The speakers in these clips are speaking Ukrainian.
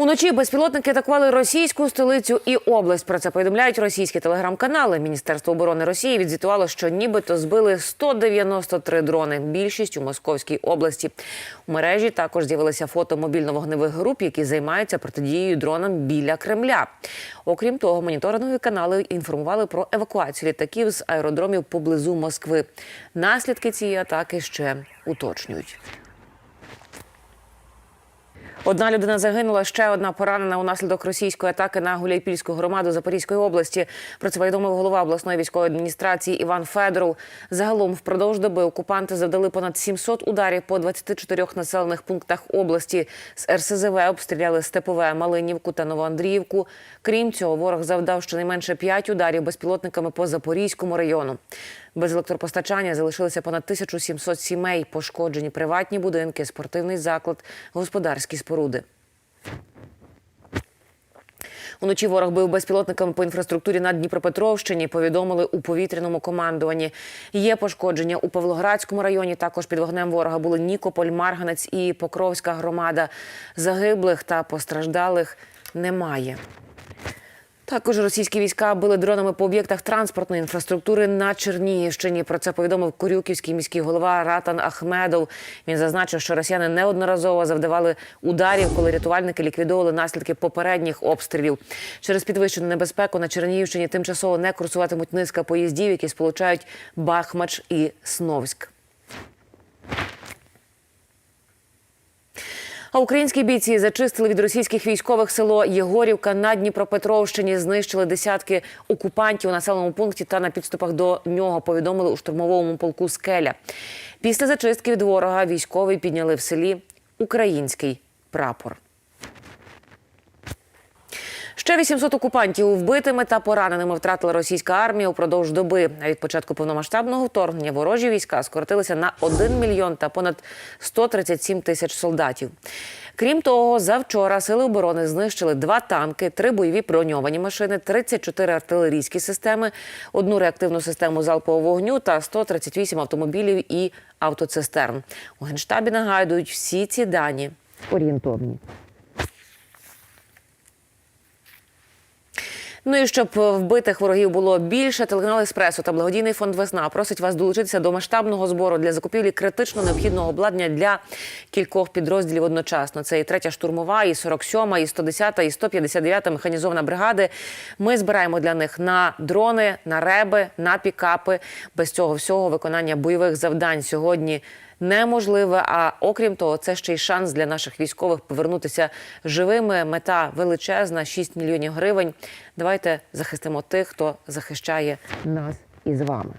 Уночі безпілотники атакували російську столицю і область. Про це повідомляють російські телеграм-канали. Міністерство оборони Росії відзвітувало, що нібито збили 193 дрони. Більшість у Московській області. У мережі також з'явилися фото мобільно-вогневих груп, які займаються протидією дронам біля Кремля. Окрім того, моніторингові канали інформували про евакуацію літаків з аеродромів поблизу Москви. Наслідки цієї атаки ще уточнюють. Одна людина загинула, ще одна поранена унаслідок російської атаки на Гуляйпільську громаду Запорізької області. Про це повідомив голова обласної військової адміністрації Іван Федоров. Загалом впродовж доби окупанти завдали понад 700 ударів по 24 населених пунктах області. З РСЗВ обстріляли Степове, Малинівку та Новоандріївку. Крім цього, ворог завдав щонайменше 5 ударів безпілотниками по Запорізькому району. Без електропостачання залишилися понад 1700 сімей, пошкоджені приватні будинки, спортивний заклад, господарські споруди. Уночі ворог бив безпілотниками по інфраструктурі на Дніпропетровщині. Повідомили у повітряному командуванні. Є пошкодження у Павлоградському районі. Також під вогнем ворога були Нікополь, Марганець і Покровська громада. Загиблих та постраждалих немає. Також російські війська били дронами по об'єктах транспортної інфраструктури на Чернігівщині. Про це повідомив Корюківський міський голова Ратан Ахмедов. Він зазначив, що росіяни неодноразово завдавали ударів, коли рятувальники ліквідовували наслідки попередніх обстрілів. Через підвищену небезпеку на Чернігівщині тимчасово не курсуватимуть низка поїздів, які сполучають Бахмач і Сновськ. А українські бійці зачистили від російських військових село Єгорівка на Дніпропетровщині. Знищили десятки окупантів у населеному пункті та на підступах до нього. Повідомили у штурмовому полку Скеля. Після зачистки від ворога військові підняли в селі український прапор. Ще 800 окупантів вбитими та пораненими втратила російська армія упродовж доби. А від початку повномасштабного вторгнення ворожі війська скоротилися на 1 мільйон та понад 137 тисяч солдатів. Крім того, завчора сили оборони знищили два танки, три бойові броньовані машини, 34 артилерійські системи, одну реактивну систему залпового вогню та 138 автомобілів і автоцистерн. У генштабі нагадують, всі ці дані орієнтовні. Ну і щоб вбитих ворогів було більше, телеканал Еспресо та благодійний фонд Весна просить вас долучитися до масштабного збору для закупівлі критично необхідного обладнання для кількох підрозділів одночасно. Це і третя штурмова, і 47-ма, і 110-та, і 159-та механізована бригади. Ми збираємо для них на дрони, на реби, на пікапи. Без цього всього виконання бойових завдань сьогодні неможливе. А окрім того, це ще й шанс для наших військових повернутися живими. Мета величезна 6 мільйонів гривень. Давайте захистимо тих, хто захищає нас із вами.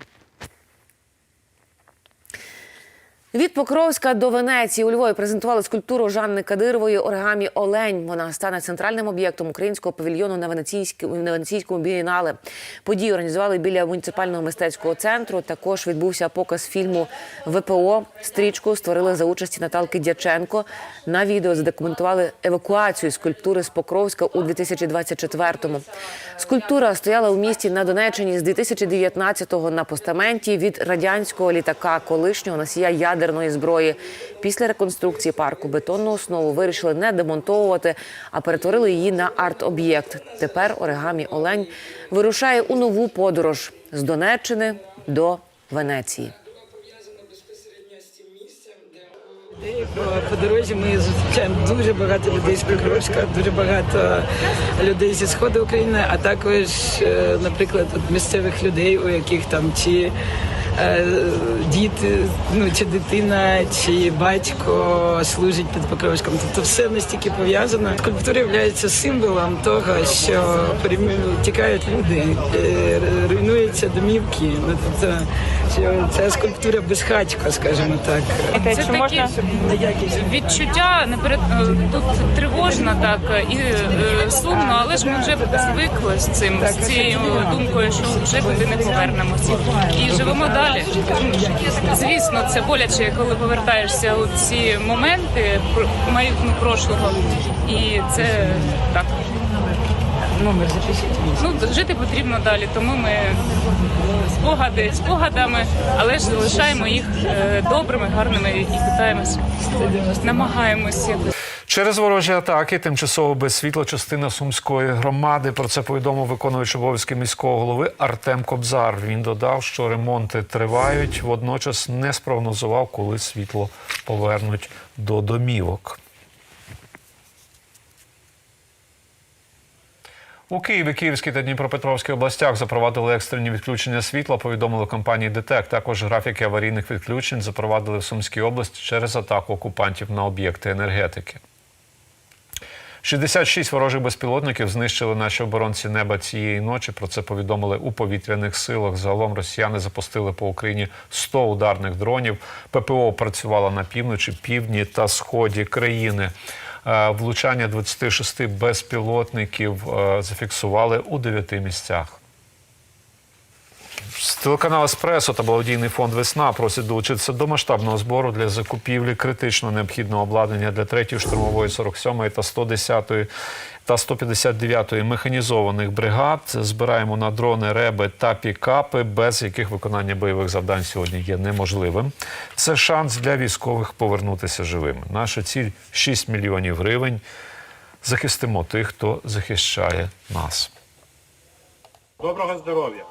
Від Покровська до Венеції у Львові презентували скульптуру Жанни Кадирової Оригамі Олень. Вона стане центральним об'єктом українського павільйону на Венеційському на Венеційському бієнале. Подію організували біля муніципального мистецького центру. Також відбувся показ фільму ВПО. Стрічку створили за участі Наталки Дяченко. На відео задокументували евакуацію скульптури з Покровська у 2024-му. Скульптура стояла у місті на Донеччині з 2019-го на постаменті від радянського літака, колишнього носія ядерної зброї. Після реконструкції парку бетонну основу вирішили не демонтовувати, а перетворили її на арт-об'єкт. Тепер оригамі Олень вирушає у нову подорож з Донеччини до Венеції. По, дорозі ми зустрічаємо дуже багато людей з Покровська, дуже багато людей зі сходу України, а також, е, наприклад, місцевих людей, у яких там чи діти, ну чи дитина, чи батько служить під Покровськом. Тобто все настільки пов'язано. Скульптура є символом того, що тікають люди, е, руйнуються домівки. Ну тобто, що ця скульптура безхатько, скажімо так. Це такі відчуття наперед е, тут тривожно, так і е, сумно, але ж ми вже звикли з цим, з цією думкою, що вже туди не повернемося. І живемо далі. Звісно, це боляче, коли повертаєшся у ці моменти майбутнього прошлого. І це так. Номер запишіть. Ну жити потрібно далі, тому ми спогади спогадами, але ж залишаємо їх е, добрими, гарними і питаємось, намагаємось якось. Через ворожі атаки тимчасово без світла частина сумської громади. Про це повідомив виконувач обов'язки міського голови Артем Кобзар. Він додав, що ремонти тривають. Водночас не спрогнозував, коли світло повернуть до домівок. У Києві, Київській та Дніпропетровській областях запровадили екстрені відключення світла. Повідомили компанії ДТЕК. Також графіки аварійних відключень запровадили в Сумській області через атаку окупантів на об'єкти енергетики. 66 ворожих безпілотників знищили наші оборонці неба цієї ночі. Про це повідомили у повітряних силах. Загалом росіяни запустили по Україні 100 ударних дронів. ППО працювало на півночі, півдні та сході країни. Е, Влучання 26 безпілотників е, зафіксували у 9 місцях. З телеканалу Еспресо та благодійний фонд Весна просять долучитися до масштабного збору для закупівлі критично необхідного обладнання для 3-ї штурмової 47-ї та 110-ї та 159-ї механізованих бригад. Збираємо на дрони, реби та пікапи, без яких виконання бойових завдань сьогодні є неможливим. Це шанс для військових повернутися живими. Наша ціль 6 мільйонів гривень. Захистимо тих, хто захищає нас. Доброго здоров'я!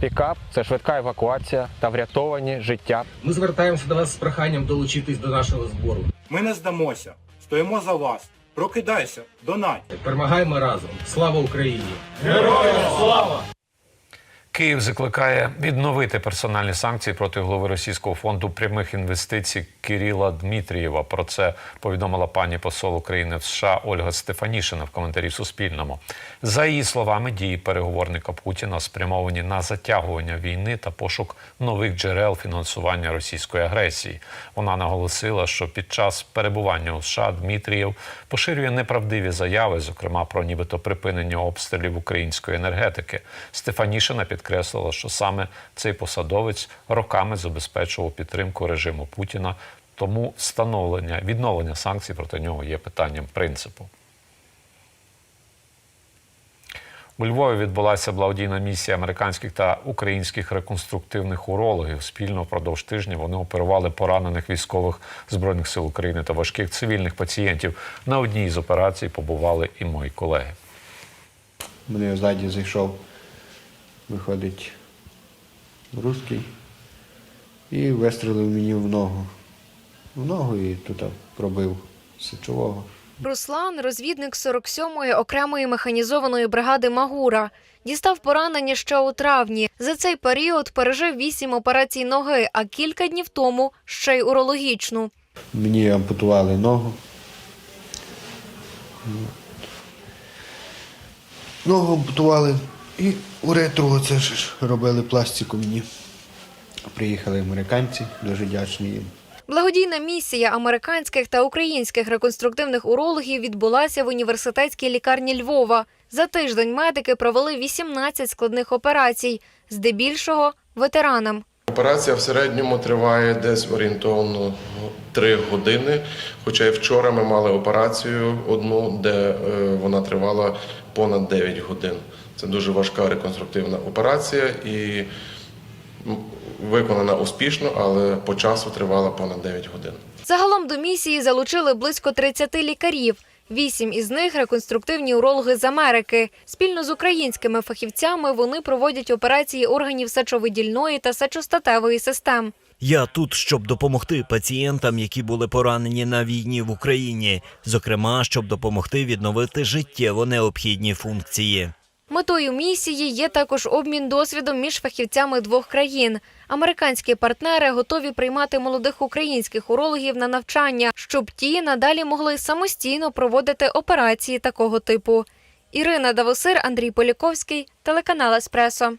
Пікап це швидка евакуація та врятовані життя. Ми звертаємося до вас з проханням долучитись до нашого збору. Ми не здамося, стоїмо за вас. Прокидайся, донать! Перемагаємо разом. Слава Україні! Київ закликає відновити персональні санкції проти голови російського фонду прямих інвестицій Кирила Дмитрієва. Про це повідомила пані посол України в США Ольга Стефанішина в коментарі Суспільному. За її словами, дії переговорника Путіна спрямовані на затягування війни та пошук нових джерел фінансування російської агресії. Вона наголосила, що під час перебування у США Дмитрієв поширює неправдиві заяви, зокрема про нібито припинення обстрілів української енергетики. Стефанішина підкреслила, що саме цей посадовець роками забезпечував підтримку режиму Путіна. Тому встановлення відновлення санкцій проти нього є питанням принципу. У Львові відбулася благодійна місія американських та українських реконструктивних урологів. Спільно впродовж тижня вони оперували поранених військових збройних сил України та важких цивільних пацієнтів. На одній з операцій побували і мої колеги. Мене ззаді зайшов, виходить русський і вистрелив мені в ногу. В ногу і тут пробив сечового. Руслан, розвідник 47-ї окремої механізованої бригади Магура, дістав поранення ще у травні. За цей період пережив вісім операцій ноги, а кілька днів тому ще й урологічну. Мені ампутували ногу. Ногу ампутували і уретру це ж робили пластику мені. Приїхали американці, дуже вдячний їм. Благодійна місія американських та українських реконструктивних урологів відбулася в університетській лікарні Львова. За тиждень медики провели 18 складних операцій, здебільшого ветеранам. Операція в середньому триває десь орієнтовно 3 години. Хоча і вчора ми мали операцію одну, де е, вона тривала понад 9 годин. Це дуже важка реконструктивна операція і виконана успішно, але по часу тривала понад 9 годин. Загалом до місії залучили близько 30 лікарів. Вісім із них реконструктивні урологи з Америки. Спільно з українськими фахівцями вони проводять операції органів сечовидільної та сечостатевої систем. Я тут, щоб допомогти пацієнтам, які були поранені на війні в Україні, зокрема, щоб допомогти відновити життєво необхідні функції. Метою місії є також обмін досвідом між фахівцями двох країн. Американські партнери готові приймати молодих українських урологів на навчання, щоб ті надалі могли самостійно проводити операції такого типу. Ірина Давосир, Андрій Поліковський, телеканал Еспресо.